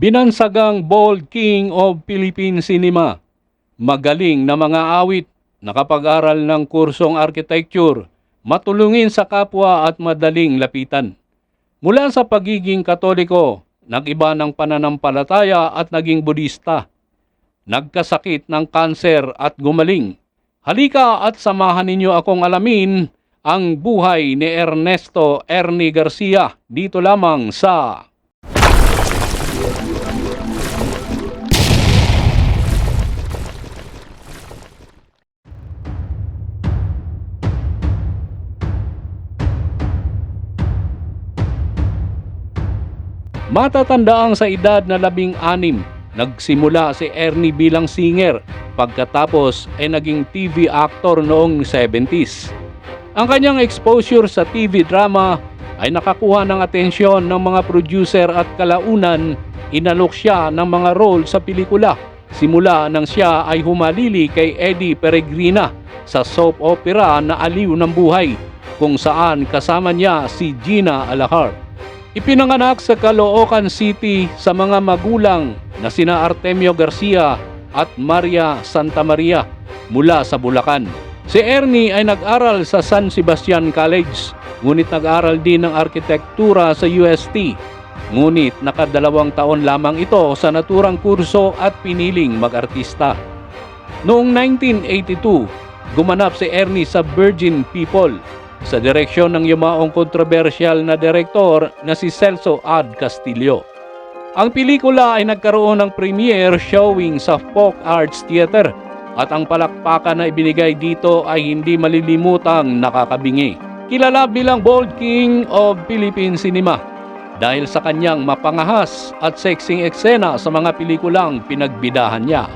Binansagang Bold King of Philippine Cinema. Magaling na mga awit, nakapag-aral ng kursong architecture, matulungin sa kapwa at madaling lapitan. Mula sa pagiging katoliko, nag-iba ng pananampalataya at naging budista. Nagkasakit ng kanser at gumaling. Halika at samahan ninyo akong alamin ang buhay ni Ernesto Ernie Garcia dito lamang sa Matatandaang sa edad na labing anim, nagsimula si Ernie bilang singer pagkatapos ay naging TV actor noong 70s. Ang kanyang exposure sa TV drama ay nakakuha ng atensyon ng mga producer at kalaunan inalok siya ng mga role sa pelikula simula nang siya ay humalili kay Eddie Peregrina sa soap opera na Aliw ng Buhay kung saan kasama niya si Gina Alahar. Ipinanganak sa Caloocan City sa mga magulang na sina Artemio Garcia at Maria Santa Maria mula sa Bulacan. Si Ernie ay nag-aral sa San Sebastian College, ngunit nag-aral din ng arkitektura sa UST. Ngunit nakadalawang taon lamang ito sa naturang kurso at piniling mag-artista. Noong 1982, gumanap si Ernie sa Virgin People sa direksyon ng yumaong kontrobersyal na direktor na si Celso Ad Castillo. Ang pelikula ay nagkaroon ng premiere showing sa Folk Arts Theater at ang palakpakan na ibinigay dito ay hindi malilimutang nakakabingi. Kilala bilang Bold King of Philippine Cinema dahil sa kanyang mapangahas at sexing eksena sa mga pelikulang pinagbidahan niya.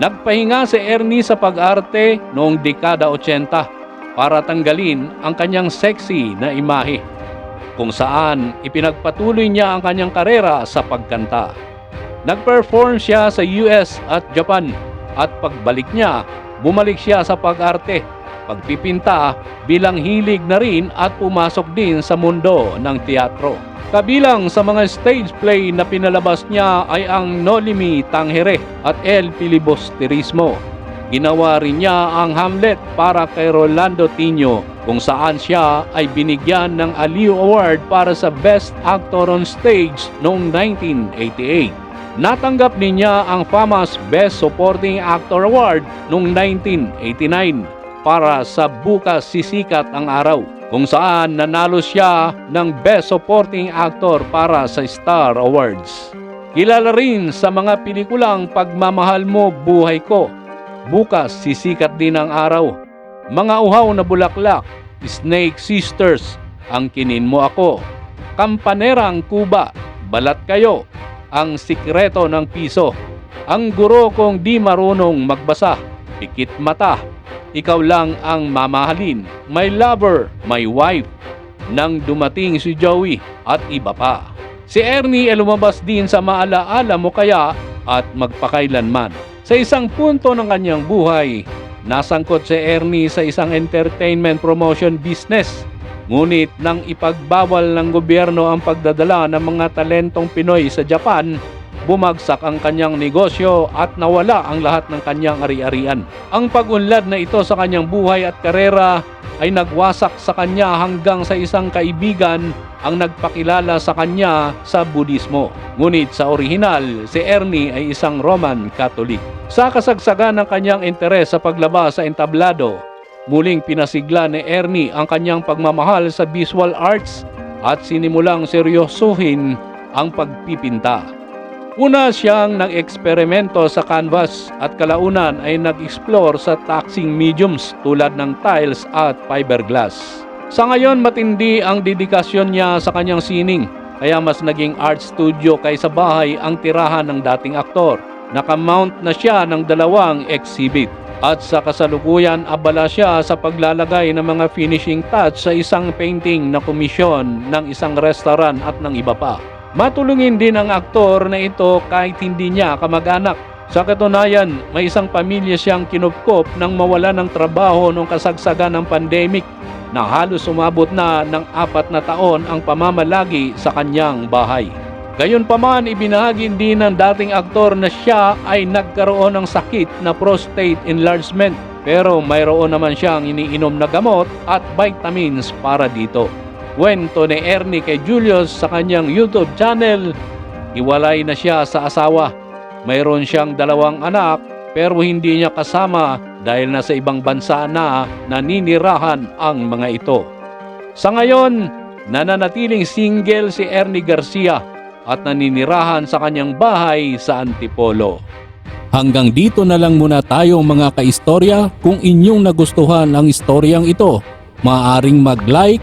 Nagpahinga si Ernie sa pag-arte noong dekada 80 para tanggalin ang kanyang sexy na imahe kung saan ipinagpatuloy niya ang kanyang karera sa pagkanta. Nag-perform siya sa US at Japan at pagbalik niya, bumalik siya sa pag-arte, pagpipinta bilang hilig na rin at pumasok din sa mundo ng teatro. Kabilang sa mga stage play na pinalabas niya ay ang Nolimi Tangere at El Filibusterismo. Ginawa rin niya ang Hamlet para kay Rolando Tino kung saan siya ay binigyan ng Aliw Award para sa Best Actor on Stage noong 1988. Natanggap din niya ang FAMAS Best Supporting Actor Award noong 1989 para sa Bukas Sisikat ang Araw kung saan nanalo siya ng Best Supporting Actor para sa Star Awards. Kilala rin sa mga pelikulang Pagmamahal Mo, Buhay Ko, Bukas Sisikat Din ang Araw, Mga Uhaw na Bulaklak, Snake Sisters, Ang Kinin Mo Ako, Kampanerang Kuba, Balat Kayo, Ang Sikreto ng Piso, Ang Guro Kong Di Marunong Magbasa, Pikit Mata, ikaw lang ang mamahalin, my lover, my wife, nang dumating si Joey at iba pa. Si Ernie ay lumabas din sa maalaala mo kaya at magpakailanman. Sa isang punto ng kanyang buhay, nasangkot si Ernie sa isang entertainment promotion business. Ngunit nang ipagbawal ng gobyerno ang pagdadala ng mga talentong Pinoy sa Japan, bumagsak ang kanyang negosyo at nawala ang lahat ng kanyang ari-arian. Ang pag-unlad na ito sa kanyang buhay at karera ay nagwasak sa kanya hanggang sa isang kaibigan ang nagpakilala sa kanya sa Budismo. Ngunit sa orihinal, si Ernie ay isang Roman Catholic. Sa kasagsagan ng kanyang interes sa paglabas sa entablado, muling pinasigla ni Ernie ang kanyang pagmamahal sa visual arts at sinimulang seryosuhin ang pagpipinta. Una siyang nag-eksperimento sa canvas at kalaunan ay nag-explore sa taxing mediums tulad ng tiles at fiberglass. Sa ngayon matindi ang dedikasyon niya sa kanyang sining kaya mas naging art studio kaysa bahay ang tirahan ng dating aktor. Nakamount na siya ng dalawang exhibit at sa kasalukuyan abala siya sa paglalagay ng mga finishing touch sa isang painting na komisyon ng isang restaurant at ng iba pa. Matulungin din ang aktor na ito kahit hindi niya kamag-anak. Sa katunayan, may isang pamilya siyang kinupkop nang mawala ng trabaho nung kasagsagan ng pandemic na halos umabot na ng apat na taon ang pamamalagi sa kanyang bahay. Gayunpaman, ibinahagi din ng dating aktor na siya ay nagkaroon ng sakit na prostate enlargement pero mayroon naman siyang iniinom na gamot at vitamins para dito. Kwento ni Ernie kay Julius sa kanyang YouTube channel, iwalay na siya sa asawa. Mayroon siyang dalawang anak pero hindi niya kasama dahil nasa ibang bansa na naninirahan ang mga ito. Sa ngayon, nananatiling single si Ernie Garcia at naninirahan sa kanyang bahay sa Antipolo. Hanggang dito na lang muna tayo mga kaistorya. Kung inyong nagustuhan ang istoryang ito, maaaring mag-like,